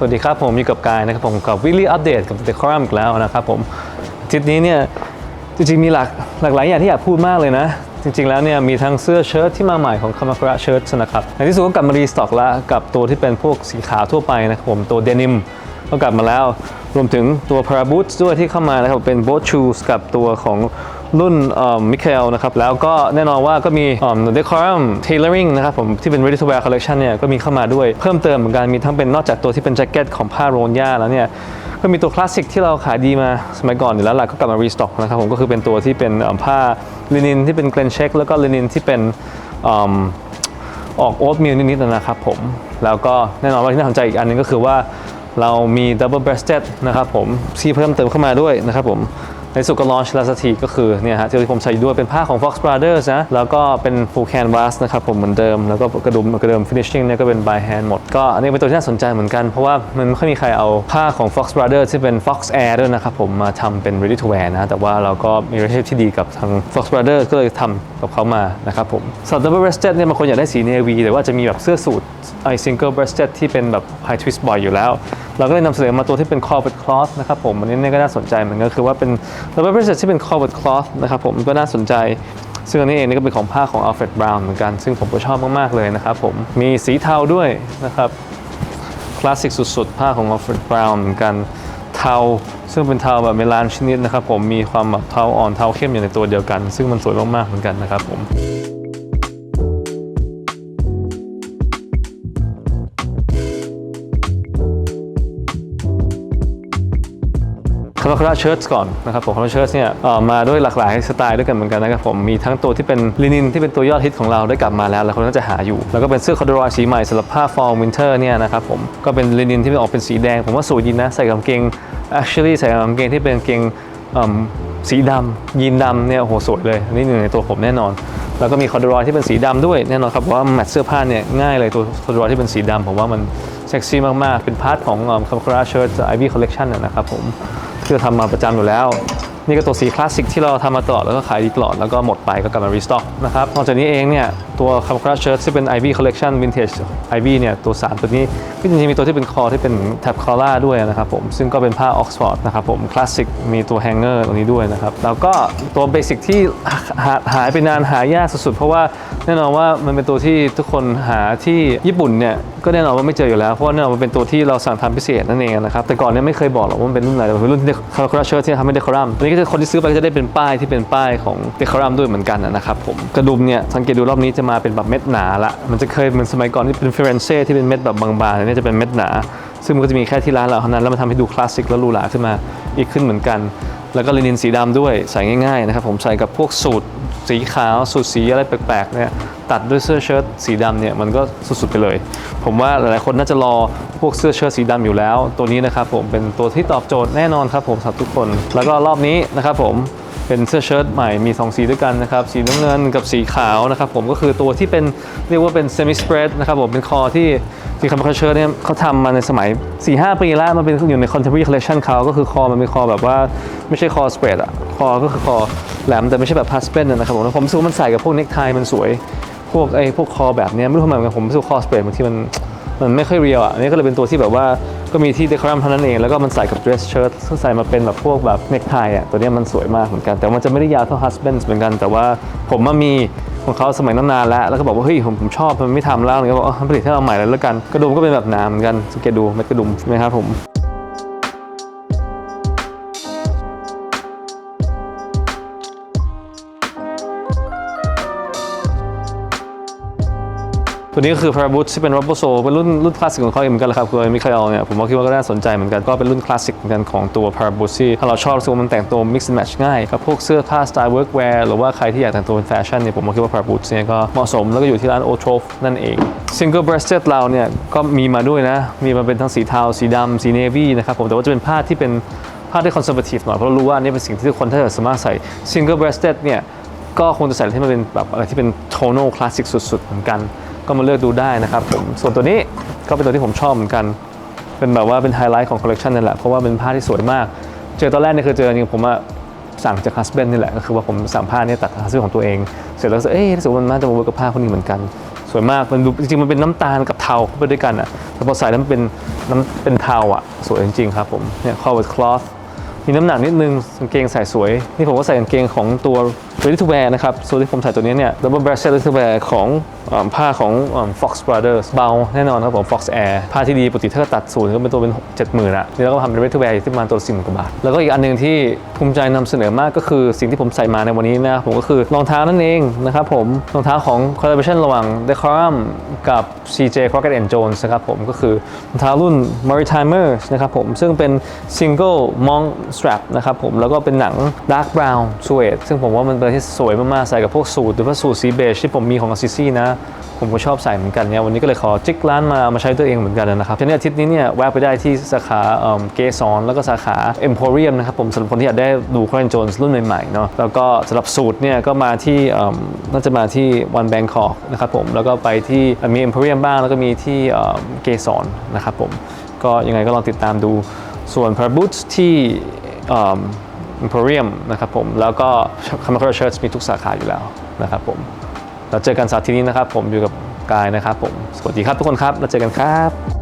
สวัสดีครับผมอยู่กับกายนะครับผมกับวิลลี่อัปเดตกับ The c o r u m อีกแล้วนะครับผมอาทิตย์นี้เนี่ยจริงๆมีหลากหลากหลายอย่างที่อยากพูดมากเลยนะ จริงๆแล้วเนี่ยมีทั้งเสื้อเชิ้ตที่มาใหม่ของ Kamakura Shirts นะครับในที่สุดก็กลับมารีสต็อกแล้วกับตัวที่เป็นพวกสีขาวทั่วไปนะครับผมตัวเดนิมก็กลับมาแล้ว รวมถึงตัว Para Boots ด้วยที่เข้ามานะครับเป็น Boat Shoes กับตัวของ รุ่นมิเคลนะครับแล้วก็แน่นอนว่าก็มีเอ่อ Decorum Tailoring นะครับผมที่เป็น Ready to Wear Collection เนี่ยก็มีเข้ามาด้วยเพิ่มเติมเหมือนกันมีทั้งเป็นนอกจากตัวที่เป็นแจ็คเก็ตของผ้าโรนย่าแล้วเนี่ยก็มีตัวคลาสสิกที่เราขายดีมาสมัยก่อนอยู่แล้วล่ะก็กลับมารีสต็อกนะครับผมก็คือเป็นตัวที่เป็นผ้าลินินที่เป็นเกรนเช็คแล้วก็ลินินที่เป็นออกโอ๊ตมิลนิดๆนะครับผม แล้วก็แน่นอนว่าที่น่าสนใจอีกอันหนึงก็คือว่าเรามี double breasted นะครับผมที่เพิ่มเติมเข้ามาด้วยนะครับผม ในสุดก็ลอนช์ลาสทีก็คือเนี่ยฮะที่ผมใส่อยู่ด้วยเป็นผ้าของ Fox Brothers นะ แล้วก็เป็น full canvas นะครับผมเหมือนเดิม แล้วก็กระดุมกระเดิม finishing เนี่ยก็เป็น by hand หมด ก็อันนี้เป็นตัวที่น่าสนใจเหมือนกัน เพราะว่ามันไม่ค่อยมีใครเอาผ้าของ Fox Brothers ที่เป็น Fox Air ด้วยนะครับผมมาทำเป็น ready to wear นะ แต่ว่าเราก็มี relationship ที่ดีกับทาง Fox Brothers ก็เลยทำกับเขามานะครับผมสำหรับ double breasted เนี่ยบางคนอยากได้สี navy แต่ว่าจะมีแบบเสื้อสูทไอ single breasted ที่เป็นแบบ high twist บ่อยอยู่แล้ว เราก็เลยนำเสนอมาตัวที่เป็น corbett cloth นะครับผมอันนี้เนี่ยก็น่าสนใจเหมือนกันคือว่าเป็น double breasted ที่เป็น corbett cloth นะครับผมก็น่าสนใจซึ่งอันนี้เองนี่ก็เป็นของผ้าของ Alfred Brown เหมือนกัน ซึ่งผมก็ชอบมาก ๆ เลยนะครับผมมีสีเทาด้วยนะครับคลาสสิกสุด ๆ ผ้าของ Alfred Brown เหมือนกันเทา ซึ่งเป็นเทาแบบเมลานชนิดนะครับผมมีความแบบเทาอ่อนเทาเข้มอยู่ในตัวเดียวกัน ซึ่งมันสวยมาก ๆ เหมือนกันนะครับผม คาราคาราเชิร์ตก่อนนะครับผมคาราเชิร์ตเนี่ยออมาด้วยหลากหลายสไตล์ด้วยกันเหมือนกันนะครับผมมีทั้งตัวที่เป็นลินินที่เป็นตัวยอดฮิตของเราได้กลับมาแล้วแล้วคนก็จะหาอยู่ แล้วก็เป็นเสื้อคอร์ดรอยสีใหม่สำหรับผ้า fall winter เนี่ยนะครับผมก็เป็นลินินที่ออกเป็นสีแดง ผมว่าสวยดีนะใส่กางเกง actually ใส่กางเกงที่เป็นกางเกงสีดำยีนดำเนี่ยโหสวยเลยอันนี่หนึ่งในตัวผมแน่นอน แล้วก็มีคอร์ดรอยที่เป็นสีดำด้วยแน่นอนครับว่าแมทเสื้อผ้าเนี่ยง่ายเลยตัวคอร์ดรอยที่เป็นสีดำผมว่ามันเซ็กซี่มากๆ เป็นพาร์ทของคาราคราเชิร์ตไอวี่คอลเลคชันนะครับผม ที่เราทำมาประจำอยู่แล้ว นี่ก็ตัวสีคลาสสิกที่เราทำมาตลอดแล้วก็ขายดีตลอดแล้วก็หมดไปก็กลับมารีสต็อกนะครับนอกจากนี้เองเนี่ย ตัวคาร์คราเชิร์ตที่เป็น Ivy Collection Vintage Ivy เนี่ยตัว3ตัวนี้ก็จริงๆมีตัวที่เป็นคอที่เป็นแท็บคอล่าด้วยนะครับผมซึ่งก็เป็นผ้าออกซฟอร์ดนะครับผมคลาสสิกมีตัวแฮงเกอร์ตรงนี้ด้วยนะครับแล้วก็ตัวเบสิกที่หาหายไปนานหายากสุดๆ เพราะว่าแน่นอนว่ามันเป็นตัวที่ทุกคนหาที่ญี่ปุ่นเนี่ยก็แน่นอนว่าไม่เจออยู่แล้วเพราะว่าแน่นอนมันเป็นตัวที่เราสั่งทำพิเศษนั่นเองนะครับแต่ก่อนเนี่ยไม่เคยบอกหรอกว่ามันเป็นรุ่นไหนแต่เป็นรุ่นที่คาร์คราเชิร์ตที่ทำให้เดคอรัมอันนี้ก็จะคนที่ซื้อไปก็จะได้เป็นป้ายที่เป็นป้ายของเดคอรัมด้วยเหมือนกันนะครับผมกระดุมเนี่ยสังเกตดูรอบนี้จะมาเป็นแบบเม็ดหนาละ มันจะเคยเหมือนสมัยก่อนที่เป็นเฟรนเซ่ที่เป็นเม็ดแบบบางๆอันนี้จะเป็นเม็ดหนา ซึ่งมันก็จะมีแค่ที่ร้านเราเท่านั้น แล้วมันทำให้ดูคลาสสิกและหรูหราขึ้นมาอีกขึ้นเหมือนกัน แล้วก็ลินินสีดำด้วยใส่ง่ายๆนะครับผมใส่กับพวกสูทสีขาวสูทสีอะไรแปลกๆเนี่ยตัดด้วยเสื้อเชิ้ตสีดำเนี่ยมันก็สุดๆไปเลย ผมว่าหลายๆคนน่าจะรอพวกเสื้อเชิ้ตสีดำอยู่แล้ว ตัวนี้นะครับผมเป็นตัวที่ตอบโจทย์แน่นอนครับผมสำหรับทุกคน แล้วก็รอบนี้นะครับผม เป็นเสื้อเชิ้ตใหม่มี 2 สีด้วยกันนะครับ สีน้ำเงินกับสีขาวนะครับผมก็คือตัวที่เป็นเรียกว่าเป็น semi spread นะครับผมเป็นคอที่ที่คำว่าเชิ้ตเนี่ยเขาทำมาในสมัย 4-5 ปีแล้วมันเป็นอยู่ใน contemporary collection เขาก็คือคอมันเป็นคอแบบว่าไม่ใช่คอ spread อะคอก็คือคอแหลมแต่ไม่ใช่แบบ husband นะครับผมแล้วผมรู้สึกมันใส่กับพวกเน k ไทมันสวย พวกไอ้พวกคอแบบนี้ไม่รู้ทำไมเหมือนกันผมรู้สึกคอ spread บางทีมันมันไม่ค่อยเรียวอะอันนี้ก็เลยเป็นตัวที่แบบว่า ก็มีที่เดคอรัมเท่านั้นเอง แล้วก็มันใส่กับเดรสเชิ้ตซึ่งใส่มาเป็นแบบพวกแบบเนคไทอะตัวนี้มันสวยมากเหมือนกัน แต่มันจะไม่ได้ยาวเท่าฮัสเบนส์เหมือนกัน แต่ว่าผมมามีของเขาสมัยนั้นนานแล้ว แล้วก็บอกว่าเฮ้ยผมผมชอบมันไม่ทำแล้วเลยก็บอกผลิตให้เราใหม่เลยแล้วกันกระดุมก็เป็นแบบหนาเหมือนกันสังเกตดูเม็ดกระดุมใช่ไหมครับผม ตัวนี้ก็คือ Paraboot ที่เป็น Rubber Sole เป็นรุ่นรุ่นคลาสสิกของเขาเองเหมือนกันแหละครับคือมิคาเอลเนี่ยผมว่าคิดว่าก็น่าสนใจเหมือนกันก็เป็นรุ่นคลาสสิกเหมือนกันของตัว Paraboot ที่ถ้าเราชอบรู้สึกว่ามันแต่งตัว mix and match ง่ายกับพวกเสื้อผ้าสไตล์ workwear หรือว่าใครที่อยากแต่งตัวเป็นแฟชั่นเนี่ยผมว่าคิดว่า Paraboot เนี่ยก็เหมาะสมแล้วก็อยู่ที่ร้าน o t r o f นั่นเอง Single breasted เราเนี่ยก็มีมาด้วยนะมีมาเป็นทั้งสีเทาสีดำสี navy นะครับผมแต่ว่าจะเป็นผ้าที่เป็นผ้าที่ conservative หน่อยเพราะรู้ว่านี่เป็นสิ่งที่ทุกคนถ้าเกิดสามารถใส่ single breasted เนี่ยก็คงจะใส่ที่มันเป็นแบบอะไรที่เป็น tonal classic สุดๆเหมือนกัน ก็มาเลือกดูได้นะครับผมส่วนตัวนี้ก็เป็นตัวที่ผมชอบเหมือนกัน เป็นแบบว่าเป็นไฮไลท์ของคอลเลกชันนั่นแหละ เพราะว่าเป็นผ้าที่สวยมาก เจอตอนแรกเนี่ยคือเจอจริงผมอะสั่งจากฮัสเบนนี่แหละ ก็คือว่าผมสั่งผ้าเนี่ยตัดฮัสเบนของตัวเอง เสร็จแล้วก็เอ๊ะรู้สึกว่ามันน่าจะมาเวิร์กกับผ้าคนนี้เหมือนกัน สวยมาก มันดูจริงๆมันเป็นน้ำตาลกับเทาเข้าไปด้วยกันอะแต่พอใส่แล้วมันเป็นน้ำเป็นเทาอะ สวยจริงๆครับผมเนี่ย covered cloth มีน้ำหนักนิดนึงกางเกงใส่สวย นี่ผมก็ใส่กางเกงของตัว ready to wear นะครับส่วนที่ผมใส่ตัวนี้เนี่ย double breasted ready to wear ของอผ้าของอ Fox Brothers เบาแน่นอนครับผม Fox Air ผ้าที่ดีปกติถ้าตัดสูตรก็เป็นตัวเป็นเจ็ดหมื่นอะนี่เราก็ทำเป็น ready to wear อยู่ที่ประมาณตัวสิบกว่าบาท แล้วก็อีกอันหนึ่งที่ภูมิใจนำเสนอมากก็คือสิ่งที่ผมใส่มาในวันนี้นะผมก็คือรองเท้านั่นเองนะครับผมรองเท้าของ collaboration ระหว่าง Decorum กับ CJ Crockett and Jones นะครับผมก็คือรองเท้ารุ่น Maritimers นะครับผมซึ่งเป็น single monk strap นะครับผมแล้วก็เป็นหนัง dark brown suede ซึ่งผมว่ามันเป็นอะไรที่สวยมากๆ ใส่กับพวกสูทหรือว่าสูทสีเบจที่ผมมีของ Assisi นะ ผมก็ชอบใส่เหมือนกันเนี่ยวันนี้ก็เลยขอจิกร้านมาเอามาใช้ตัวเองเหมือนกันนะครับฉะนั้อาทิตย์นี้เนี่ยแวะไปได้ที่สาขาเกสรแล้วก็สาขา Emporium นะครับผมสำหรับคนที่อยากได้ดู Corin Jones รุ่นใหม่ๆเนาะแล้วก็สำหรับสูตรเนี่ยก็มาที่น่าจะมาที่ One Bangkok นะครับผมแล้วก็ไปที่มี Emporium บ้างแล้วก็มีที่เกสรนนะครับผมก็ยังไงก็ลองติดตามดูส่วน p a r b o o t ที่ Emporium นะครับผม แล้วก็ c a m a c a Church มีทุกสาขาอยู่แล้วนะครับผม เราเจอกันสาร์ที่นี้นะครับผมอยู่กับกายนะครับผม สวัสดีครับทุกคนครับ เราเจอกันครับ